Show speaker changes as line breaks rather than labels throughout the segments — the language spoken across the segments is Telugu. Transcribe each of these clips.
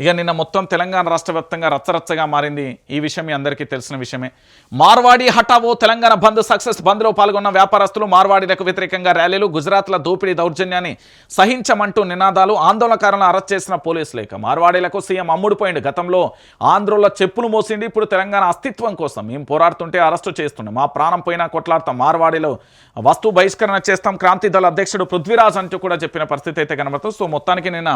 ఇక నిన్న మొత్తం తెలంగాణ రాష్ట్ర వ్యాప్తంగా రచ్చరచ్చగా మారింది ఈ విషయం మీ అందరికీ తెలిసిన విషయమే. మార్వాడి హఠావో తెలంగాణ బంద్ సక్సెస్ బంద్లో పాల్గొన్న వ్యాపారస్తులు మార్వాడీలకు వ్యతిరేకంగా ర్యాలీలు గుజరాత్ల దోపిడీ దౌర్జన్యాన్ని సహించమంటూ నినాదాలు ఆందోళనకారులను అరెస్ట్ చేసిన పోలీసులు ఇక మార్వాడీలకు సీఎం అమ్ముడుపోయింది గతంలో ఆంధ్రుల చెప్పులు మోసింది ఇప్పుడు తెలంగాణ అస్తిత్వం కోసం మేము పోరాడుతుంటే అరెస్టు చేస్తుండే. మా ప్రాణం పోయినా కొట్లాడతాం. మార్వాడిలో వస్తు బహిష్కరణ చేస్తాం. క్రాంతి దళ అధ్యక్షుడు పృథ్వీరాజ్ అంటూ కూడా చెప్పిన పరిస్థితి అయితే కనబడుతుంది. సో మొత్తానికి నిన్న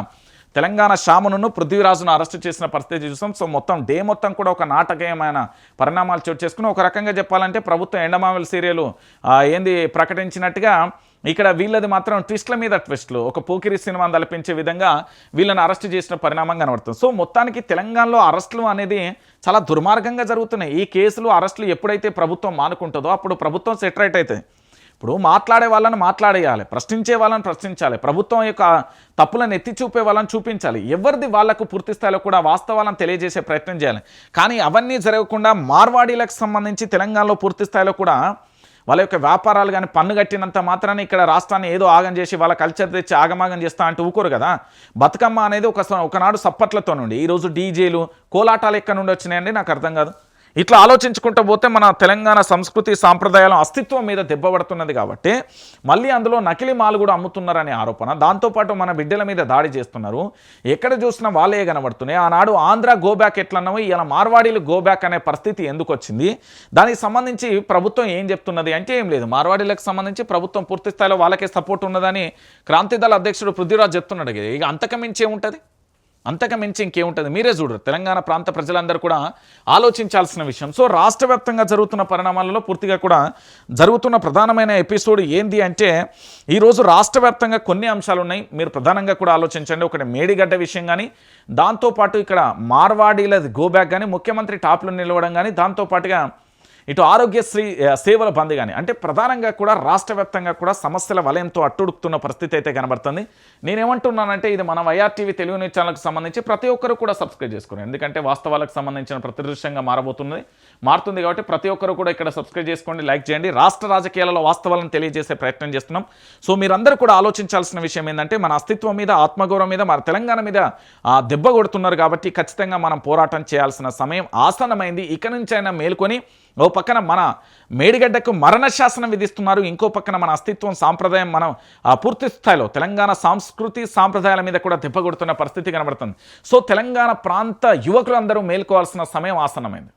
తెలంగాణ షామును పృథ్వీరాజును అరెస్ట్ చేసిన పరిస్థితి చూసాం. సో మొత్తం డే మొత్తం కూడా ఒక నాటకీయమైన పరిణామాలు చోటు చేసుకుని ఒక రకంగా చెప్పాలంటే ప్రభుత్వం ఎండమావల్ సీరియలు ఏంది ప్రకటించినట్టుగా ఇక్కడ వీళ్ళది మాత్రం ట్విస్ట్ల మీద ట్విస్ట్లు. ఒక పోకిరి సినిమాను తలపించే విధంగా వీళ్ళని అరెస్ట్ చేసిన పరిణామం కనబడుతుంది. సో మొత్తానికి తెలంగాణలో అరెస్టులు అనేది చాలా దుర్మార్గంగా జరుగుతున్నాయి. ఈ కేసులు అరెస్టులు ఎప్పుడైతే ప్రభుత్వం మానుకుంటుందో అప్పుడు ప్రభుత్వం సెటరేట్ అవుతుంది ఇప్పుడు మాట్లాడే వాళ్ళని మాట్లాడేయాలి ప్రశ్నించే వాళ్ళని ప్రశ్నించాలి ప్రభుత్వం యొక్క తప్పులను ఎత్తి చూపే వాళ్ళని చూపించాలి. ఎవరిది వాళ్ళకు పూర్తి స్థాయిలో కూడా వాస్తవాలను తెలియజేసే ప్రయత్నం చేయాలి. కానీ అవన్నీ జరగకుండా మార్వాడీలకు సంబంధించి తెలంగాణలో పూర్తి స్థాయిలో కూడా వాళ్ళ యొక్క వ్యాపారాలు కానీ పన్ను కట్టినంత మాత్రాన్ని ఇక్కడ రాష్ట్రాన్ని ఏదో ఆగం చేసి వాళ్ళ కల్చర్ తెచ్చి ఆగమాగం చేస్తా అంటే ఊకోరు కదా. బతుకమ్మ అనేది ఒక ఒకనాడు సప్పట్లతో నుండి ఈరోజు డీజేలు కోలాటాలు ఎక్కడ నుండి వచ్చినాయండి? నాకు అర్థం కాదు. ఇట్లా ఆలోచించుకుంటూ పోతే మన తెలంగాణ సంస్కృతి సాంప్రదాయాల అస్తిత్వం మీద దెబ్బపడుతున్నది కాబట్టి మళ్ళీ అందులో నకిలీ మాలు కూడా అమ్ముతున్నారనే ఆరోపణ. దాంతోపాటు మన బిడ్డల మీద దాడి చేస్తున్నారు. ఎక్కడ చూసినా వాళ్ళే కనబడుతున్నాయి. ఆనాడు ఆంధ్ర గోబ్యాక్ ఎట్లన్నామో ఇలా మార్వాడీలు గోబ్యాక్ అనే పరిస్థితి ఎందుకు వచ్చింది దానికి సంబంధించి ప్రభుత్వం ఏం చెప్తున్నది అంటే ఏం లేదు. మార్వాడీలకు సంబంధించి ప్రభుత్వం పూర్తి స్థాయిలో వాళ్ళకే సపోర్ట్ ఉన్నదని క్రాంతిదళ అధ్యక్షుడు పృథ్వీరాజ్ చెప్తున్నాడు ఇక అంతకమించి ఏముంటుంది? అంతకు మించి ఇంకేముంటుంది? మీరే చూడరు. తెలంగాణ ప్రాంత ప్రజలందరూ కూడా ఆలోచించాల్సిన విషయం. సో రాష్ట్ర వ్యాప్తంగా జరుగుతున్న పరిణామాలలో పూర్తిగా కూడా జరుగుతున్న ప్రధానమైన ఎపిసోడ్ ఏంది అంటే ఈరోజు రాష్ట్ర వ్యాప్తంగా కొన్ని అంశాలు ఉన్నాయి మీరు ప్రధానంగా కూడా ఆలోచించండి. ఒకటి మేడిగడ్డ విషయం కానీ దాంతోపాటు ఇక్కడ మార్వాడీలది గోబ్యాక్ కానీ ముఖ్యమంత్రి టాప్లో నిలవడం కానీ దాంతోపాటుగా ఇటు ఆరోగ్యశ్రీ సేవల బంద్ కానీ అంటే ప్రధానంగా కూడా రాష్ట్ర వ్యాప్తంగా కూడా సమస్యల వలయంతో అట్టుడుకుతున్న పరిస్థితి అయితే కనబడుతుంది. నేనేమంటున్నానంటే ఇది మన వైఆర్టీవీ తెలుగు న్యూస్ ఛానల్కి సంబంధించి ప్రతి ఒక్కరు కూడా సబ్స్క్రైబ్ చేసుకున్నారు ఎందుకంటే వాస్తవాలకు సంబంధించిన ప్రతిదృశ్యంగా మారబోతుంది మారబోతున్నది మారుతుంది కాబట్టి ప్రతి ఒక్కరు కూడా ఇక్కడ సబ్స్క్రైబ్ చేసుకోండి లైక్ చేయండి. రాష్ట్ర రాజకీయాలలో వాస్తవాలను తెలియజేసే ప్రయత్నం చేస్తున్నాం. సో మీరందరూ కూడా ఆలోచించాల్సిన విషయం ఏంటంటే మన అస్తిత్వం మీద ఆత్మగౌరవం మీద మన తెలంగాణ మీద దెబ్బ కొడుతున్నారు కాబట్టి ఖచ్చితంగా మనం పోరాటం చేయాల్సిన సమయం ఆసన్నమైంది. ఇక నుంచైనా మేల్కొని ఓ పక్కన మన మేడిగడ్డకు మరణ శాసనం విధిస్తున్నారు. ఇంకో పక్కన మన అస్తిత్వం సాంప్రదాయం మనం పూర్తి స్థాయిలో తెలంగాణ సంస్కృతి సాంప్రదాయాల మీద కూడా దెబ్బ కొడుతున్న పరిస్థితి కనబడుతుంది. సో తెలంగాణ ప్రాంత యువకులందరూ మేల్కోవాల్సిన సమయం ఆసన్నమైంది.